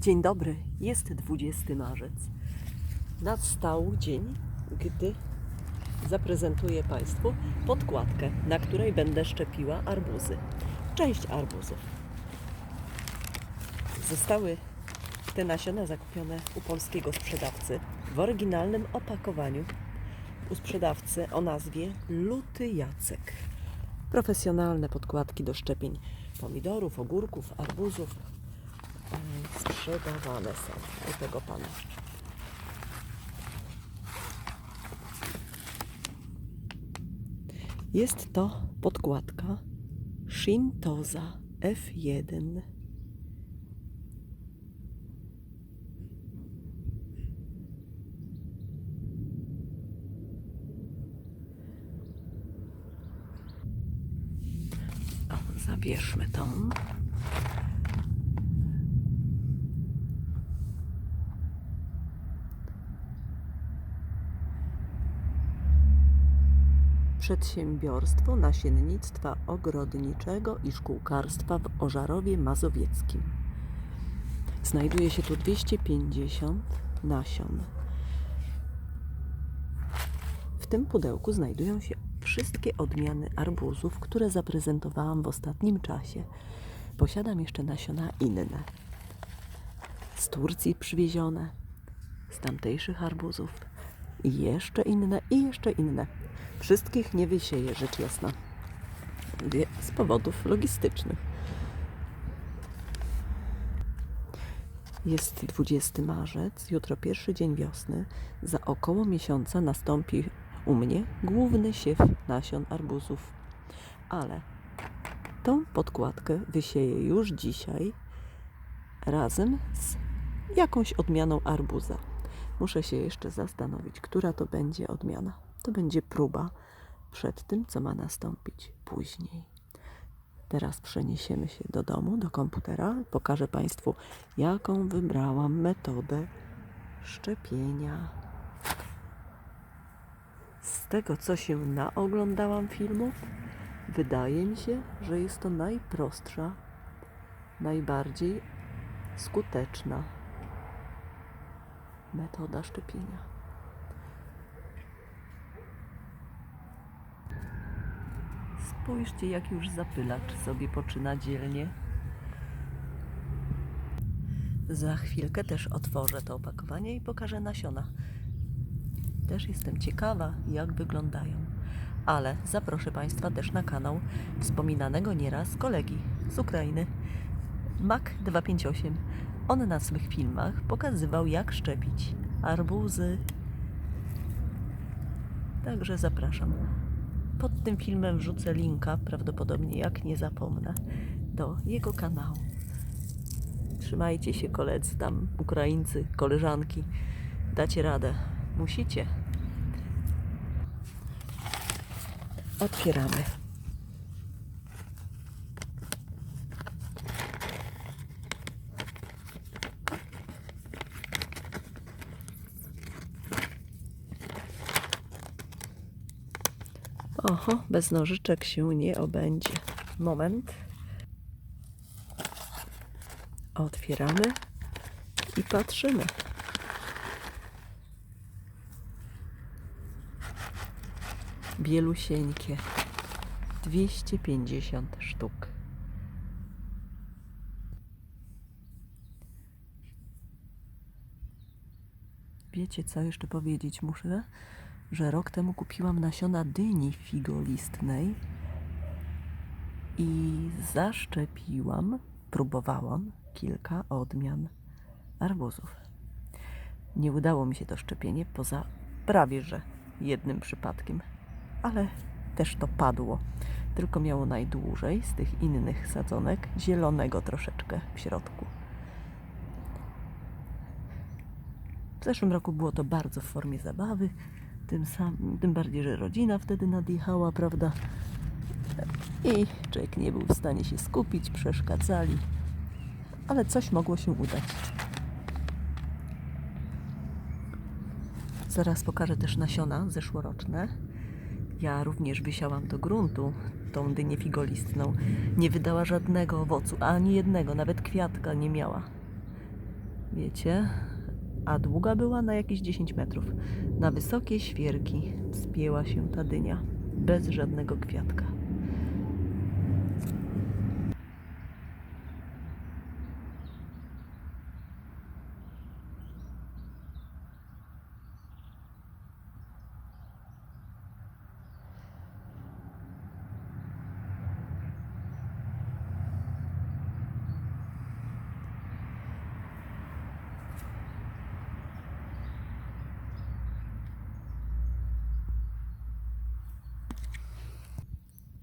Dzień dobry, jest 20 marzec. Nastał dzień, gdy zaprezentuję Państwu podkładkę, na której będę szczepiła arbuzy. Część arbuzów. Zostały te nasiona zakupione u polskiego sprzedawcy w oryginalnym opakowaniu u sprzedawcy o nazwie Luty Jacek. Profesjonalne podkładki do szczepień pomidorów, ogórków, arbuzów sprzedawane są u tego pana. Jest to podkładka Shintoza F1. O, zabierzmy tą. Przedsiębiorstwo Nasiennictwa Ogrodniczego i Szkółkarstwa w Ożarowie Mazowieckim. Znajduje się tu 250 nasion. W tym pudełku znajdują się wszystkie odmiany arbuzów, które zaprezentowałam w ostatnim czasie. Posiadam jeszcze nasiona inne. Z Turcji przywiezione, z tamtejszych arbuzów. I jeszcze inne, i jeszcze inne. Wszystkich nie wysieję, rzecz jasna. Z powodów logistycznych. Jest 20 marzec, jutro pierwszy dzień wiosny. Za około miesiąca nastąpi u mnie główny siew nasion arbuzów. Ale tą podkładkę wysieję już dzisiaj razem z jakąś odmianą arbuza. Muszę się jeszcze zastanowić, która to będzie odmiana. To będzie próba przed tym, co ma nastąpić później. Teraz przeniesiemy się do domu, do komputera. Pokażę Państwu, jaką wybrałam metodę szczepienia. Z tego, co się naoglądałam filmów, wydaje mi się, że jest to najprostsza, najbardziej skuteczna metoda szczepienia. Spójrzcie, jak już zapylacz sobie poczyna dzielnie. Za chwilkę też otworzę to opakowanie i pokażę nasiona. Też jestem ciekawa, jak wyglądają. Ale zaproszę Państwa też na kanał wspominanego nieraz kolegi z Ukrainy, Mac258. On na swych filmach pokazywał, jak szczepić arbuzy. Także zapraszam. Pod tym filmem wrzucę linka, prawdopodobnie jak nie zapomnę, do jego kanału. Trzymajcie się koledzy tam, Ukraińcy, koleżanki. Dacie radę. Musicie. Otwieramy. Oho, bez nożyczek się nie obędzie. Moment. Otwieramy i patrzymy. Bielusieńkie. 250 sztuk. Wiecie co jeszcze powiedzieć muszę? Że rok temu kupiłam nasiona dyni figolistnej i zaszczepiłam, próbowałam kilka odmian arbuzów. Nie udało mi się to szczepienie poza prawie że jednym przypadkiem, ale też to padło. Tylko miało najdłużej z tych innych sadzonek zielonego troszeczkę w środku. W zeszłym roku było to bardzo w formie zabawy, tym, sam, tym bardziej, że rodzina wtedy nadjechała, prawda? I człowiek nie był w stanie się skupić, przeszkadzali, ale coś mogło się udać. Zaraz pokażę też nasiona zeszłoroczne. Ja również wysiałam do gruntu tą dynię figolistną. Nie wydała żadnego owocu, ani jednego, nawet kwiatka nie miała. Wiecie? A długa była na jakieś 10 metrów. Na wysokie świerki wspięła się ta dynia. Bez żadnego kwiatka.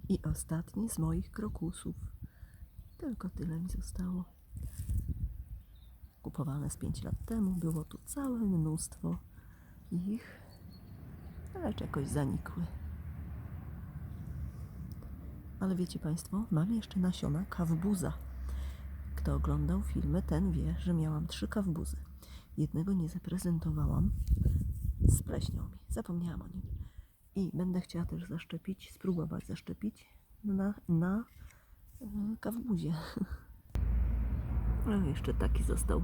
I ostatni z moich krokusów. Tylko tyle mi zostało. Kupowane z 5 lat temu. Było tu całe mnóstwo ich, lecz jakoś zanikły. Ale wiecie Państwo, mam jeszcze nasiona kawbuza. Kto oglądał filmy, ten wie, że miałam trzy kawbuzy. Jednego nie zaprezentowałam. Spleśniał mi. Zapomniałam o nim. I będę chciała też zaszczepić, spróbować zaszczepić na, na e, kawbuzie. Ale jeszcze taki został.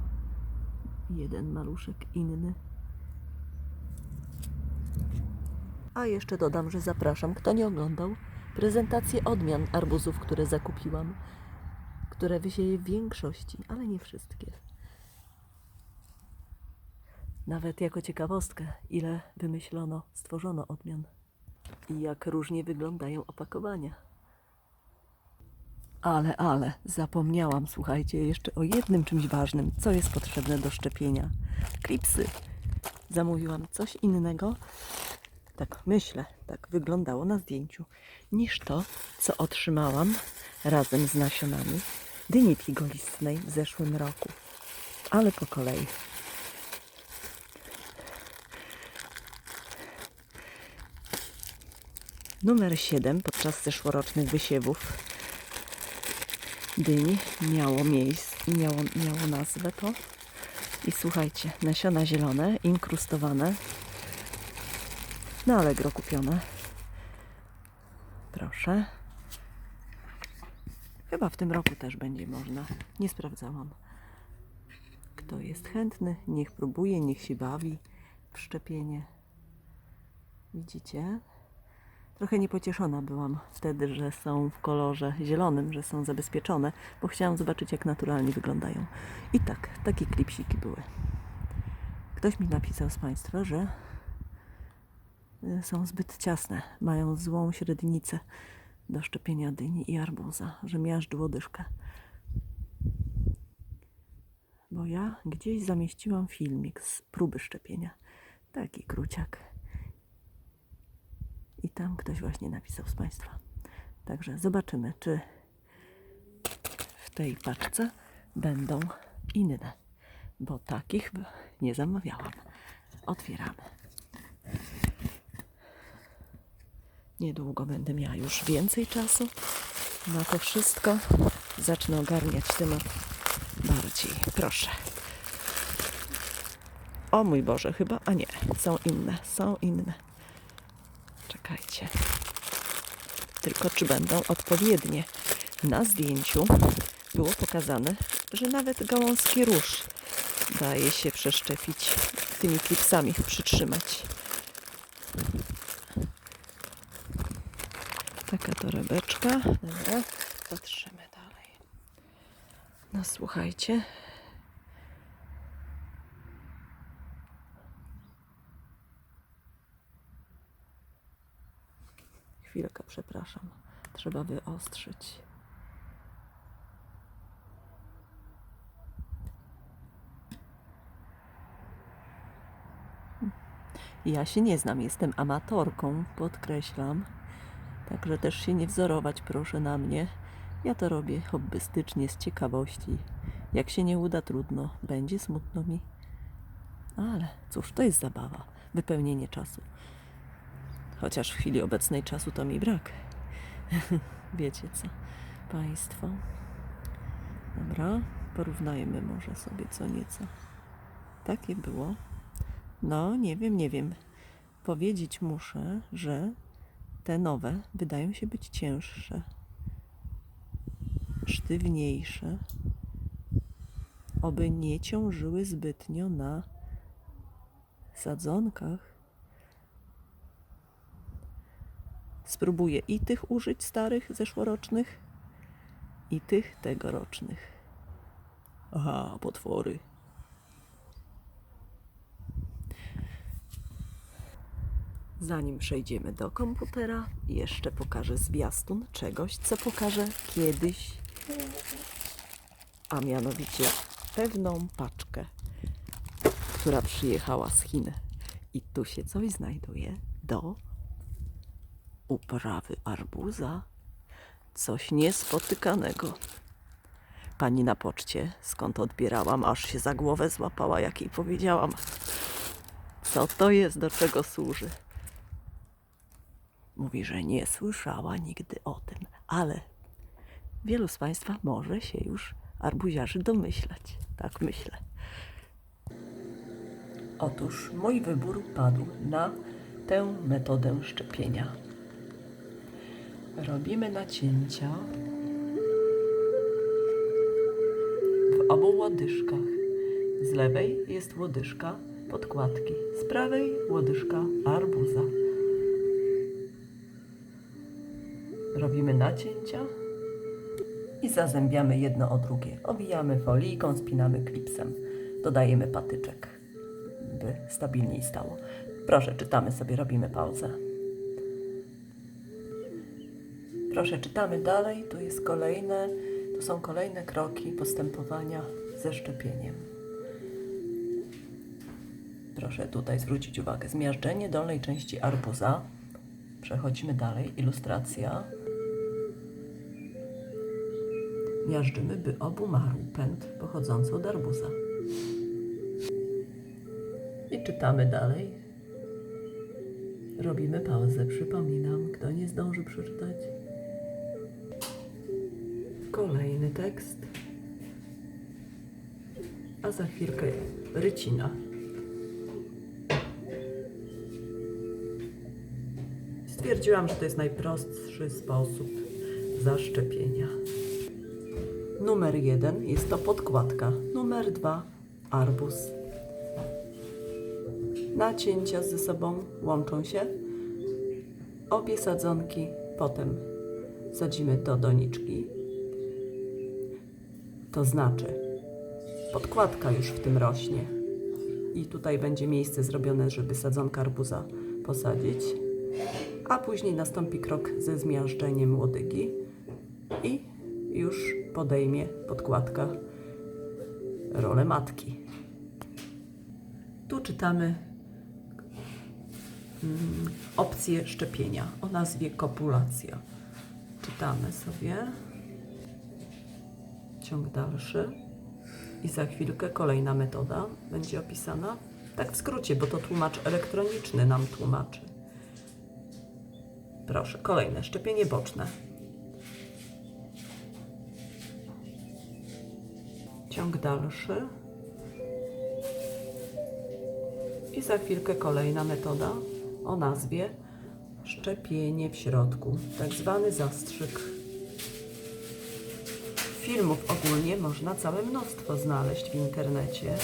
Jeden maluszek inny. A jeszcze dodam, że zapraszam, kto nie oglądał, prezentację odmian arbuzów, które zakupiłam, które wysieję w większości, ale nie wszystkie. Nawet jako ciekawostkę, ile wymyślono, stworzono odmian i jak różnie wyglądają opakowania. Ale, ale, zapomniałam, słuchajcie, jeszcze o jednym czymś ważnym, co jest potrzebne do szczepienia. Klipsy. Zamówiłam coś innego, tak myślę, tak wyglądało na zdjęciu, niż to, co otrzymałam razem z nasionami dyni figolistnej w zeszłym roku. Ale po kolei. Numer 7 podczas zeszłorocznych wysiewów dyni miało miejsce, miało, miało nazwę to. I słuchajcie, nasiona zielone, inkrustowane, na Allegro kupione. Proszę. Chyba w tym roku też będzie można. Nie sprawdzałam. Kto jest chętny, niech próbuje, niech się bawi w szczepienie. Widzicie? Trochę niepocieszona byłam wtedy, że są w kolorze zielonym, że są zabezpieczone, bo chciałam zobaczyć, jak naturalnie wyglądają. I tak, takie klipsiki były. Ktoś mi napisał z Państwa, że y, są zbyt ciasne, mają złą średnicę do szczepienia dyni i arbuza, że miażdżyło dyszkę. Bo ja gdzieś zamieściłam filmik z próby szczepienia. Taki króciak. Tam ktoś właśnie napisał z Państwa. Także zobaczymy, czy w tej paczce będą inne, bo takich nie zamawiałam. Otwieramy. Niedługo będę miała już więcej czasu na to wszystko. Zacznę ogarniać temat bardziej. Proszę. O mój Boże, chyba, a nie, są inne, są inne. Czekajcie. Tylko czy będą odpowiednie? Na zdjęciu było pokazane, że nawet gałązki róż daje się przeszczepić tymi klipsami, przytrzymać. Taka torebeczka. Dobra, patrzymy dalej. No słuchajcie. Chwilkę, przepraszam. Trzeba wyostrzyć. Ja się nie znam, jestem amatorką, podkreślam. Także też się nie wzorować proszę na mnie. Ja to robię hobbystycznie, z ciekawości. Jak się nie uda, trudno. Będzie smutno mi. Ale cóż, to jest zabawa. Wypełnienie czasu. Chociaż w chwili obecnej czasu to mi brak. Wiecie co, Państwo. Dobra, porównajmy może sobie co nieco. Takie było. No, nie wiem, nie wiem. Powiedzieć muszę, że te nowe wydają się być cięższe, sztywniejsze. oby nie ciążyły zbytnio na sadzonkach. Spróbuję i tych użyć starych, zeszłorocznych, i tych tegorocznych. Aha, potwory. Zanim przejdziemy do komputera, jeszcze pokażę zwiastun czegoś, co pokażę kiedyś, a mianowicie pewną paczkę, która przyjechała z Chin. I tu się coś znajduje do uprawy arbuza. Coś niespotykanego. Pani na poczcie, skąd odbierałam, aż się za głowę złapała, jak jej powiedziałam. Co to jest, do czego służy? Mówi, że nie słyszała nigdy o tym, ale wielu z Państwa może się już arbuziarzy domyślać. Tak myślę. Otóż mój wybór padł na tę metodę szczepienia. Robimy nacięcia w obu łodyżkach. Z lewej jest łodyżka podkładki, z prawej łodyżka arbuza. Robimy nacięcia i zazębiamy jedno o drugie. Owijamy folijką, spinamy klipsem. Dodajemy patyczek, by stabilniej stało. Proszę, czytamy sobie, robimy pauzę. Proszę, czytamy dalej. Tu jest kolejne, tu są kolejne kroki postępowania ze szczepieniem. Proszę tutaj zwrócić uwagę. Zmiażdżenie dolnej części arbuza. Przechodzimy dalej. Ilustracja. Miażdżymy, by obumarł pęd pochodzący od arbuza. I czytamy dalej. Robimy pauzę, przypominam, kto nie zdąży przeczytać. Kolejny tekst. A za chwilkę rycina. Stwierdziłam, że to jest najprostszy sposób zaszczepienia. Numer jeden jest to podkładka. Numer dwa arbuz. Nacięcia ze sobą łączą się. Obie sadzonki potem sadzimy do doniczki. To znaczy, podkładka już w tym rośnie. I tutaj będzie miejsce zrobione, żeby sadzonka arbuza posadzić. A później nastąpi krok ze zmiażdżeniem łodygi i już podejmie podkładka rolę matki. Tu czytamy mm, opcję szczepienia o nazwie kopulacja. Czytamy sobie ciąg dalszy i za chwilkę kolejna metoda będzie opisana. Tak w skrócie, bo to tłumacz elektroniczny nam tłumaczy. Proszę, kolejne szczepienie boczne. Ciąg dalszy. I za chwilkę kolejna metoda o nazwie szczepienie w środku, tak zwany zastrzyk. Filmów ogólnie można całe mnóstwo znaleźć w internecie.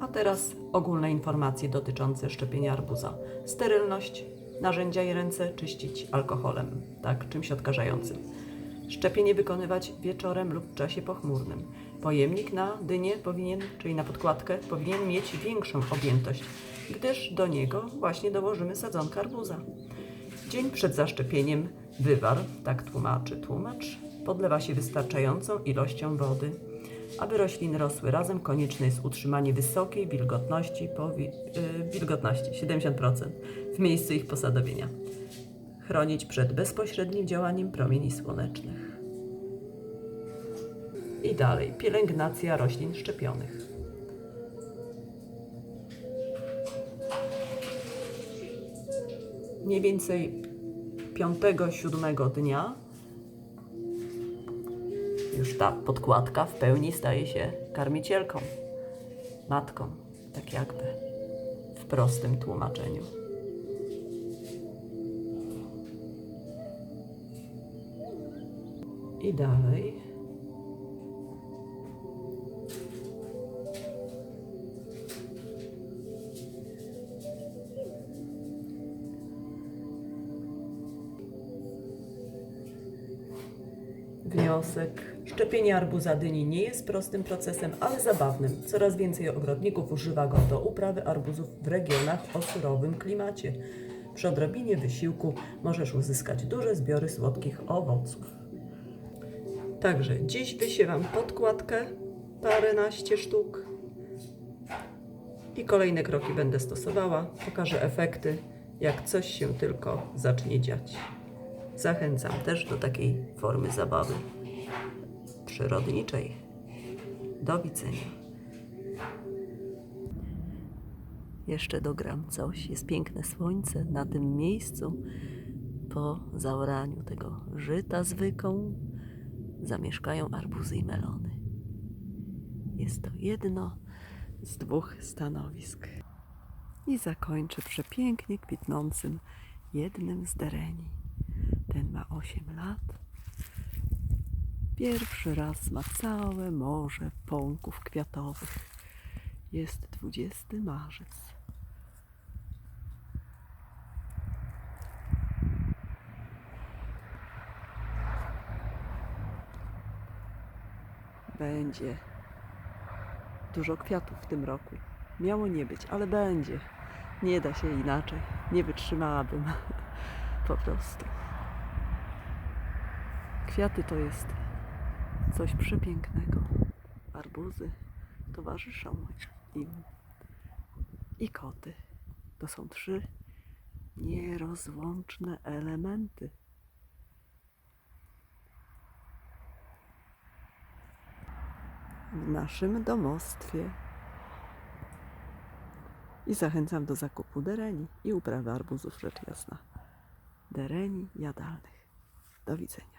A teraz ogólne informacje dotyczące szczepienia arbuza. Sterylność, narzędzia i ręce czyścić alkoholem, tak, czymś odkażającym. Szczepienie wykonywać wieczorem lub w czasie pochmurnym. Pojemnik na dynię powinien, czyli na podkładkę, powinien mieć większą objętość, gdyż do niego właśnie dołożymy sadzonkę arbuza. Dzień przed zaszczepieniem wywar, tak tłumaczy tłumacz, podlewa się wystarczającą ilością wody. Aby rośliny rosły razem, konieczne jest utrzymanie wysokiej wilgotności, yy, wilgotności 70% w miejscu ich posadowienia. Chronić przed bezpośrednim działaniem promieni słonecznych. I dalej, pielęgnacja roślin szczepionych. Mniej więcej 5-7 dnia już ta podkładka w pełni staje się karmicielką, matką, tak jakby w prostym tłumaczeniu. I dalej. Wniosek. Szczepienie arbuza dyni nie jest prostym procesem, ale zabawnym. Coraz więcej ogrodników używa go do uprawy arbuzów w regionach o surowym klimacie. Przy odrobinie wysiłku możesz uzyskać duże zbiory słodkich owoców. Także dziś wysiewam podkładkę, paręnaście sztuk. I kolejne kroki będę stosowała. Pokażę efekty, jak coś się tylko zacznie dziać. Zachęcam też do takiej formy zabawy przyrodniczej. Do widzenia. Jeszcze dogram coś. Jest piękne słońce na tym miejscu. Po zaoraniu tego żyta zwyką zamieszkają arbuzy i melony. Jest to jedno z dwóch stanowisk. I zakończę przepięknie kwitnącym jednym z dereni. Ma 8 lat. Pierwszy raz ma całe morze pąków kwiatowych. Jest 20 marzec. Będzie dużo kwiatów w tym roku. Miało nie być, ale będzie. Nie da się inaczej. Nie wytrzymałabym. Po prostu. Kwiaty to jest coś przepięknego. Arbuzy towarzyszą im. I koty. To są trzy nierozłączne elementy. W naszym domostwie. I zachęcam do zakupu dereni i uprawy arbuzów, rzecz jasna. Dereni jadalnych. Do widzenia.